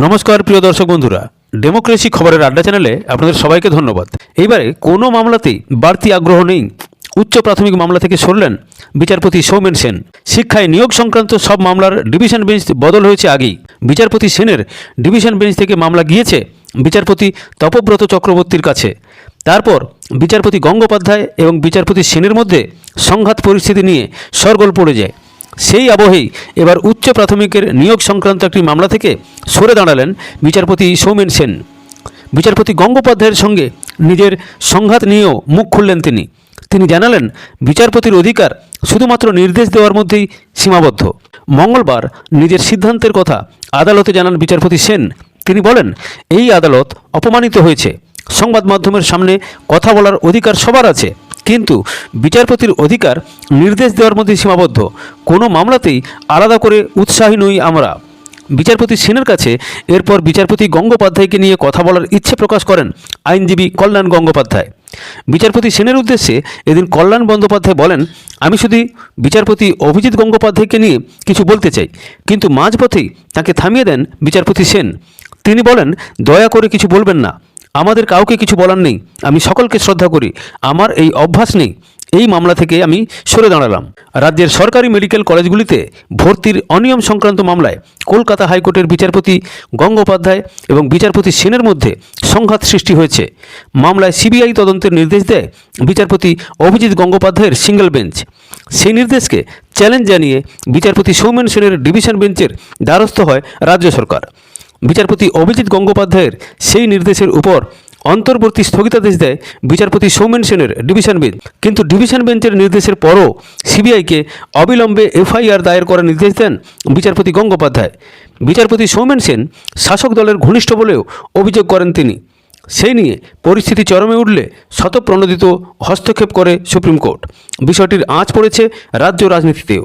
নমস্কার, প্রিয় দর্শক বন্ধুরা। ডেমোক্রেসি খবরের আড্ডা চ্যানেলে আপনাদের সবাইকে ধন্যবাদ। এইবারে কোনো মামলাতেই বাড়তি আগ্রহ নেই। উচ্চ প্রাথমিক মামলা থেকে সরলেন বিচারপতি সৌমেন সেন। শিক্ষায় নিয়োগ সংক্রান্ত সব মামলার ডিভিশন বেঞ্চ বদল হয়েছে আগেই। বিচারপতি সেনের ডিভিশন বেঞ্চ থেকে মামলা গিয়েছে বিচারপতি তপব্রত চক্রবর্তীর কাছে। তারপর বিচারপতি গঙ্গোপাধ্যায় এবং বিচারপতি সেনের মধ্যে সংঘাত পরিস্থিতি নিয়ে সরগোল পড়ে যায়। সেই আবহেই এবার উচ্চ প্রাথমিকের নিয়োগ সংক্রান্ত একটি মামলা থেকে সরে দাঁড়ালেন বিচারপতি সৌমেন সেন। বিচারপতি গঙ্গোপাধ্যায়ের সঙ্গে নিজের সংঘাত নিয়েও মুখ খুললেন তিনি। তিনি জানালেন, বিচারপতির অধিকার শুধুমাত্র নির্দেশ দেওয়ার মধ্যেই সীমাবদ্ধ। মঙ্গলবার নিজের সিদ্ধান্তের কথা আদালতে জানান বিচারপতি সেন। তিনি বলেন, এই আদালত অপমানিত হয়েছে। সংবাদ মাধ্যমের সামনে কথা বলার অধিকার সবার আছে। কিন্তু বিচারপতির অধিকার নির্দেশ দেওয়ার মধ্যে সীমাবদ্ধ। কোনো মামলাতেই আলাদা করে উৎসাহী নই আমরা। বিচারপতি সেনের কাছে এরপর বিচারপতি গঙ্গোপাধ্যায়কে নিয়ে কথা বলার ইচ্ছে প্রকাশ করেন আইনজীবী কল্যাণ গঙ্গোপাধ্যায়। বিচারপতি সেনের উদ্দেশ্যে এদিন কল্যাণ বন্দ্যোপাধ্যায় বলেন, আমি শুধু বিচারপতি অভিজিৎ গঙ্গোপাধ্যায়কে নিয়ে কিছু বলতে চাই, কিন্তু মাঝপথেই তাকে থামিয়ে দেন বিচারপতি সেন। তিনি বলেন, দয়া করে কিছু বলবেন না। আমাদের কাউকে কিছু বলার নেই। আমি সকলকে শ্রদ্ধা করি। আমার এই অভ্যাস নেই। এই মামলা থেকে আমি সরে দাঁড়ালাম। রাজ্যের সরকারি মেডিকেল কলেজগুলিতে ভর্তির অনিয়ম সংক্রান্ত মামলায় কলকাতা হাইকোর্টের বিচারপতি গঙ্গোপাধ্যায় এবং বিচারপতি সেনের মধ্যে সংঘাত সৃষ্টি হয়েছে। মামলায় সিবিআই তদন্তের নির্দেশ দেয় বিচারপতি অভিজিৎ গঙ্গোপাধ্যায়ের সিঙ্গেল বেঞ্চ। সেই নির্দেশকে চ্যালেঞ্জ জানিয়ে বিচারপতি সৌমেন সেনের ডিভিশন বেঞ্চের দ্বারস্থ হয় রাজ্য সরকার। বিচারপতি অভিজিৎ গঙ্গোপাধ্যায়ের সেই নির্দেশের উপর অন্তর্বর্তী স্থগিতাদেশ দেয় বিচারপতি সৌমেন সেনের ডিভিশন বেঞ্চ। কিন্তু ডিভিশন বেঞ্চের নির্দেশের পরও সিবিআইকে অবিলম্বে এফআইআর দায়ের করার নির্দেশ দেন বিচারপতি গঙ্গোপাধ্যায়। বিচারপতি সৌমেন সেন শাসক দলের ঘনিষ্ঠ বলেও অভিযোগ করেন তিনি। সেই নিয়ে পরিস্থিতি চরমে উঠলে শতপ্রণোদিত হস্তক্ষেপ করে সুপ্রিম কোর্ট। বিষয়টির আঁচ পড়েছে রাজ্য রাজনীতিতেও।